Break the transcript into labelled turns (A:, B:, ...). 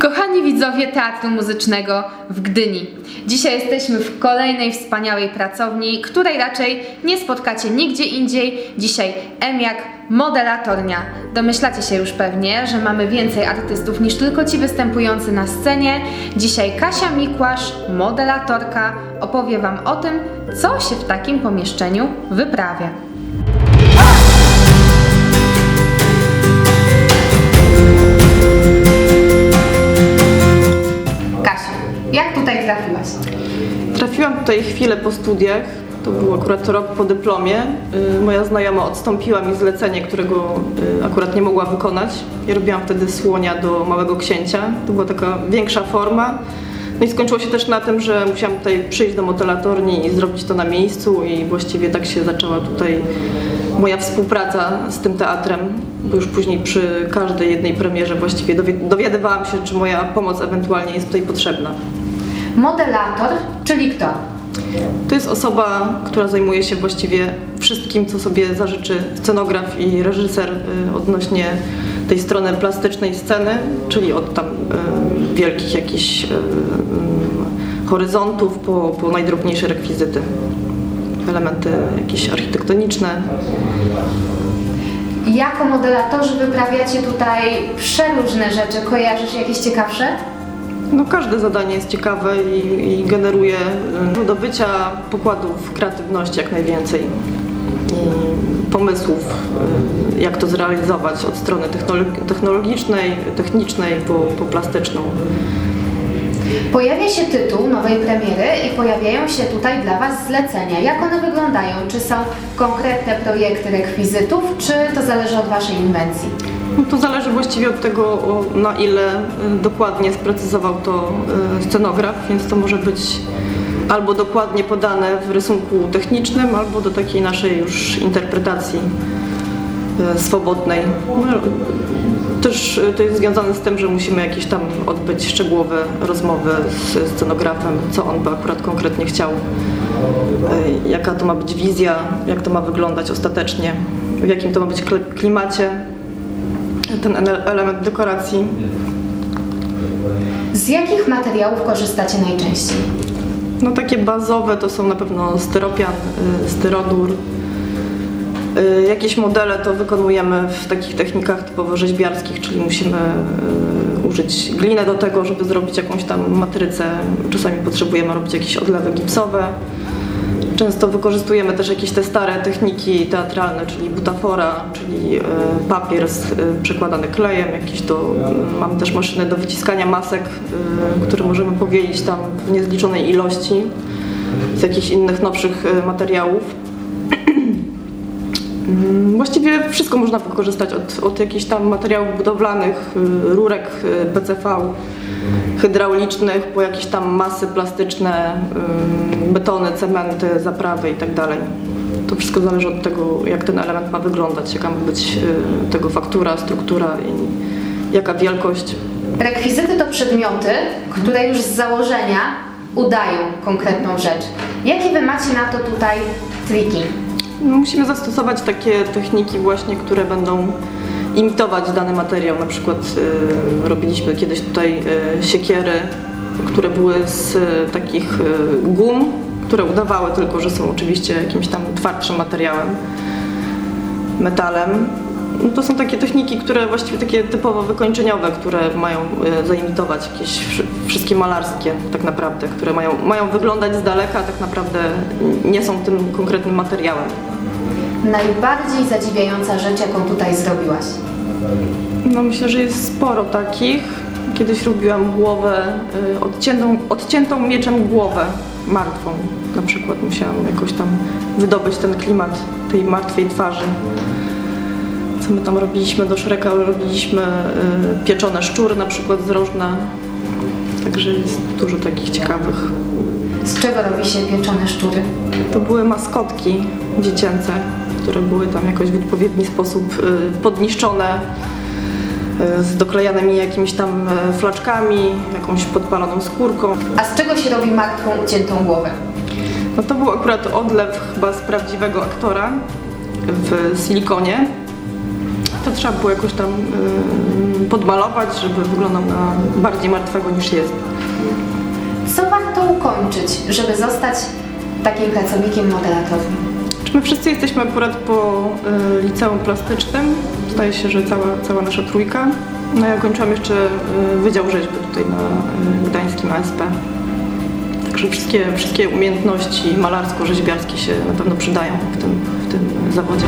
A: Kochani widzowie Teatru Muzycznego w Gdyni, dzisiaj jesteśmy w kolejnej wspaniałej pracowni, której raczej nie spotkacie nigdzie indziej. Dzisiaj M jak modelatornia. Domyślacie się już pewnie, że mamy więcej artystów niż tylko ci występujący na scenie. Dzisiaj Kasia Mikłasz, modelatorka, opowie Wam o tym, co się w takim pomieszczeniu wyprawia. Jak tutaj trafiłaś?
B: Trafiłam tutaj chwilę po studiach. To był akurat rok po dyplomie. Y, Moja znajoma odstąpiła mi zlecenie, którego y, akurat nie mogła wykonać. Ja robiłam wtedy słonia do Małego Księcia. To była taka większa forma. No i skończyło się też na tym, że musiałam tutaj przyjść do motelatorni i zrobić to na miejscu i właściwie tak się zaczęła tutaj moja współpraca z tym teatrem, bo już później przy każdej jednej premierze właściwie dowi- dowiadywałam się, czy moja pomoc ewentualnie jest tutaj potrzebna.
A: Modelator, czyli kto?
B: To jest osoba, która zajmuje się właściwie wszystkim, co sobie zażyczy scenograf i reżyser y, odnośnie tej strony plastycznej sceny, czyli od tam y, wielkich jakichś y, horyzontów po, po najdrobniejsze rekwizyty. Elementy jakieś architektoniczne.
A: Jako modelatorzy wyprawiacie tutaj przeróżne rzeczy. Kojarzysz jakieś ciekawsze?
B: No, każde zadanie jest ciekawe i, i generuje y, do bycia pokładów kreatywności jak najwięcej. I pomysłów, y, jak to zrealizować od strony technolo- technologicznej, technicznej po, po plastyczną.
A: Pojawia się tytuł nowej premiery i pojawiają się tutaj dla Was zlecenia. Jak one wyglądają? Czy są konkretne projekty rekwizytów, czy to zależy od Waszej inwencji?
B: No to zależy właściwie od tego, na ile y, dokładnie sprecyzował to y, scenograf, więc to może być albo dokładnie podane w rysunku technicznym, albo do takiej naszej już interpretacji y, swobodnej. No, Też to jest związane z tym, że musimy jakieś tam odbyć szczegółowe rozmowy z scenografem, co on by akurat konkretnie chciał, jaka to ma być wizja, jak to ma wyglądać ostatecznie, w jakim to ma być klimacie ten ele- element dekoracji.
A: Z jakich materiałów korzystacie najczęściej?
B: No takie bazowe to są na pewno styropian, y, styrodur. Y, Jakieś modele to wykonujemy w takich technikach typowo rzeźbiarskich, czyli musimy y, użyć gliny do tego, żeby zrobić jakąś tam matrycę. Czasami potrzebujemy robić jakieś odlewy gipsowe. Często wykorzystujemy też jakieś te stare techniki teatralne, czyli butafora, czyli y, papier y, przekładany klejem, jakieś do, mamy też maszyny do wyciskania masek, y, które możemy powielić tam w niezliczonej ilości z jakichś innych nowszych materiałów. Mm, Właściwie wszystko można wykorzystać od, od jakichś tam materiałów budowlanych, rurek PCV, hydraulicznych, po jakieś tam masy plastyczne, betony, cementy, zaprawy itd. To wszystko zależy od tego, jak ten element ma wyglądać, jaka ma być y, tego faktura, struktura i jaka wielkość.
A: Rekwizyty to przedmioty, które już z założenia udają konkretną rzecz. Jakie Wy macie na to tutaj triki?
B: Musimy zastosować takie techniki właśnie, które będą imitować dany materiał. Na przykład y, robiliśmy kiedyś tutaj y, siekiery, które były z y, takich gum, które udawały tylko, że są oczywiście jakimś tam twardszym materiałem, metalem. No to są takie techniki, które właściwie takie typowo wykończeniowe, które mają zaimitować jakieś wszy- wszystkie malarskie tak naprawdę, które mają, mają wyglądać z daleka, a tak naprawdę nie są tym konkretnym materiałem.
A: Najbardziej zadziwiająca rzecz, jaką tutaj zrobiłaś.
B: No myślę, że jest sporo takich. Kiedyś robiłam głowę, y, odciętą, odciętą mieczem głowę martwą. Na przykład musiałam jakoś tam wydobyć ten klimat tej martwej twarzy. Co my tam robiliśmy do Szreka? Robiliśmy y, pieczone szczury na przykład z rożna. Także jest dużo takich ciekawych.
A: Z czego robi się pieczone szczury?
B: To były maskotki dziecięce, które były tam jakoś w odpowiedni sposób y, podniszczone y, z doklejanymi jakimiś tam y, flaczkami, jakąś podpaloną skórką.
A: A z czego się robi martwą, uciętą głowę?
B: No to był akurat odlew chyba z prawdziwego aktora w silikonie. to trzeba było jakoś tam podmalować, żeby wyglądał na bardziej martwego niż jest.
A: Co warto ukończyć, żeby zostać takim pracownikiem modelatorni?
B: Czy my wszyscy jesteśmy akurat po y, liceum plastycznym? Zdaje się, że cała, cała nasza trójka. No ja kończyłam jeszcze y, Wydział Rzeźby tutaj na y, Gdańskim ASP. Także wszystkie, wszystkie umiejętności malarsko-rzeźbiarskie się na pewno przydają w tym, w tym zawodzie.